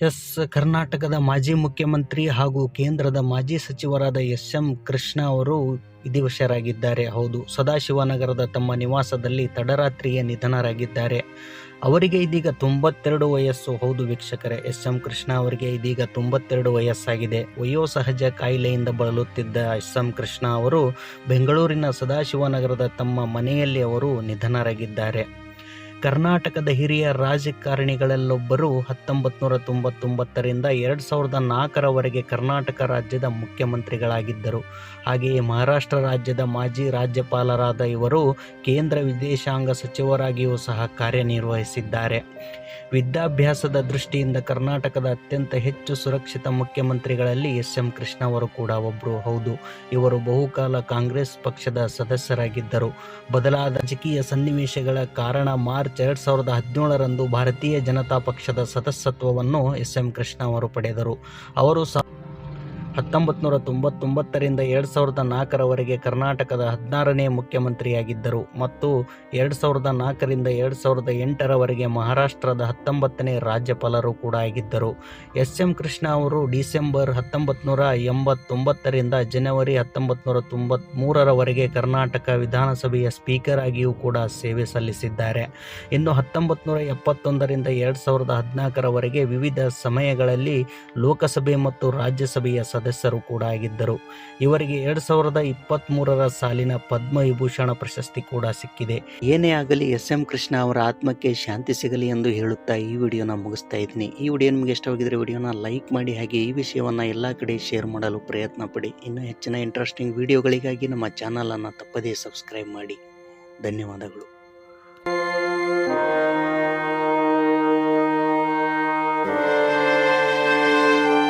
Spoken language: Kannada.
ಎಸ್ ಕರ್ನಾಟಕದ ಮಾಜಿ ಮುಖ್ಯಮಂತ್ರಿ ಹಾಗೂ ಕೇಂದ್ರದ ಮಾಜಿ ಸಚಿವರಾದ ಎಸ್ ಎಂ ಕೃಷ್ಣ ಅವರು ವಿಧಿವಶರಾಗಿದ್ದಾರೆ. ಹೌದು, ಸದಾಶಿವನಗರದ ತಮ್ಮ ನಿವಾಸದಲ್ಲಿ ತಡರಾತ್ರಿಯೇ ನಿಧನರಾಗಿದ್ದಾರೆ. ಅವರಿಗೆ ಇದೀಗ ತೊಂಬತ್ತೆರಡು ವಯಸ್ಸು. ಹೌದು ವೀಕ್ಷಕರೇ, ಎಸ್ ಎಂ ಕೃಷ್ಣ ಅವರಿಗೆ ಇದೀಗ ತೊಂಬತ್ತೆರಡು ವಯಸ್ಸಾಗಿದೆ. ವಯೋಸಹಜ ಕಾಯಿಲೆಯಿಂದ ಬಳಲುತ್ತಿದ್ದ ಎಸ್ ಎಂ ಕೃಷ್ಣ ಅವರು ಬೆಂಗಳೂರಿನ ಸದಾಶಿವನಗರದ ತಮ್ಮ ಮನೆಯಲ್ಲಿ ಅವರು ನಿಧನರಾಗಿದ್ದಾರೆ. ಕರ್ನಾಟಕದ ಹಿರಿಯ ರಾಜಕಾರಣಿಗಳಲ್ಲೊಬ್ಬರು ಹತ್ತೊಂಬತ್ತು ನೂರ ತೊಂಬತ್ತೊಂಬತ್ತರಿಂದ ಎರಡು ಸಾವಿರದ ನಾಲ್ಕರವರೆಗೆ ಕರ್ನಾಟಕ ರಾಜ್ಯದ ಮುಖ್ಯಮಂತ್ರಿಗಳಾಗಿದ್ದರು. ಹಾಗೆಯೇ ಮಹಾರಾಷ್ಟ್ರ ರಾಜ್ಯದ ಮಾಜಿ ರಾಜ್ಯಪಾಲರಾದ ಇವರು ಕೇಂದ್ರ ವಿದೇಶಾಂಗ ಸಚಿವರಾಗಿಯೂ ಸಹ ಕಾರ್ಯನಿರ್ವಹಿಸಿದ್ದಾರೆ. ವಿದ್ಯಾಭ್ಯಾಸದ ದೃಷ್ಟಿಯಿಂದ ಕರ್ನಾಟಕದ ಅತ್ಯಂತ ಹೆಚ್ಚು ಸುರಕ್ಷಿತ ಮುಖ್ಯಮಂತ್ರಿಗಳಲ್ಲಿ ಎಸ್. ಎಂ. ಕೃಷ್ಣ ಅವರು ಕೂಡ ಒಬ್ಬರು ಹೌದು, ಇವರು ಬಹುಕಾಲ ಕಾಂಗ್ರೆಸ್ ಪಕ್ಷದ ಸದಸ್ಯರಾಗಿದ್ದರು. ಬದಲಾದ ರಾಜಕೀಯ ಸನ್ನಿವೇಶಗಳ ಕಾರಣ ಮಾರ್ಚ್ ಎರಡ್ ಸಾವಿರದ ಹದಿನೇಳರಂದು ಭಾರತೀಯ ಜನತಾ ಪಕ್ಷದ ಸದಸ್ಯತ್ವವನ್ನು ಎಸ್ ಎಂ ಕೃಷ್ಣ ಅವರು ಪಡೆದರು. ಅವರು ಹತ್ತೊಂಬತ್ತು ನೂರ ತೊಂಬತ್ತೊಂಬತ್ತರಿಂದ ಎರಡು ಸಾವಿರದ ನಾಲ್ಕರವರೆಗೆ ಕರ್ನಾಟಕದ ಹದಿನಾರನೇ ಮುಖ್ಯಮಂತ್ರಿಯಾಗಿದ್ದರು ಮತ್ತು ಎರಡು ಸಾವಿರದ ನಾಲ್ಕರಿಂದ ಎರಡು ಸಾವಿರದ ಎಂಟರವರೆಗೆ ಮಹಾರಾಷ್ಟ್ರದ ಹತ್ತೊಂಬತ್ತನೇ ರಾಜ್ಯಪಾಲರು ಕೂಡ ಆಗಿದ್ದರು. ಎಸ್ ಎಂ ಕೃಷ್ಣ ಅವರು ಡಿಸೆಂಬರ್ ಹತ್ತೊಂಬತ್ತು ನೂರ ಎಂಬತ್ತೊಂಬತ್ತರಿಂದ ಜನವರಿ ಹತ್ತೊಂಬತ್ತು ನೂರ ತೊಂಬತ್ತ್ಮೂರರವರೆಗೆ ಕರ್ನಾಟಕ ವಿಧಾನಸಭೆಯ ಸ್ಪೀಕರ್ ಆಗಿಯೂ ಕೂಡ ಸೇವೆ ಸಲ್ಲಿಸಿದ್ದಾರೆ. ಇನ್ನು ಹತ್ತೊಂಬತ್ತು ನೂರ ಎಪ್ಪತ್ತೊಂದರಿಂದ ಎರಡು ಸಾವಿರದ ಹದಿನಾಲ್ಕರವರೆಗೆ ವಿವಿಧ ಸಮಯಗಳಲ್ಲಿ ಲೋಕಸಭೆ ಮತ್ತು ರಾಜ್ಯಸಭೆಯ ಸದಸ್ಯರು ಕೂಡ ಆಗಿದ್ದರು. ಇವರಿಗೆ ಎರಡ್ ಸಾವಿರದ ಇಪ್ಪತ್ತ್ಮೂರರ ಸಾಲಿನ ಪದ್ಮ ವಿಭೂಷಣ ಪ್ರಶಸ್ತಿ ಕೂಡ ಸಿಕ್ಕಿದೆ. ಏನೇ ಆಗಲಿ ಎಸ್ ಎಂ ಕೃಷ್ಣ ಅವರ ಆತ್ಮಕ್ಕೆ ಶಾಂತಿ ಸಿಗಲಿ ಎಂದು ಹೇಳುತ್ತಾ ಈ ವಿಡಿಯೋನ ಮುಗಿಸ್ತಾ ಇದ್ದೀನಿ. ಈ ವಿಡಿಯೋ ನಿಮಗೆ ಇಷ್ಟವಾಗಿದ್ದರೆ ವಿಡಿಯೋನ ಲೈಕ್ ಮಾಡಿ ಹಾಗೆ ಈ ವಿಷಯವನ್ನು ಎಲ್ಲ ಕಡೆ ಶೇರ್ ಮಾಡಲು ಪ್ರಯತ್ನ ಪಡಿ. ಇನ್ನು ಹೆಚ್ಚಿನ ಇಂಟ್ರೆಸ್ಟಿಂಗ್ ವಿಡಿಯೋಗಳಿಗಾಗಿ ನಮ್ಮ ಚಾನಲನ್ನು ತಪ್ಪದೇ ಸಬ್ಸ್ಕ್ರೈಬ್ ಮಾಡಿ. ಧನ್ಯವಾದಗಳು.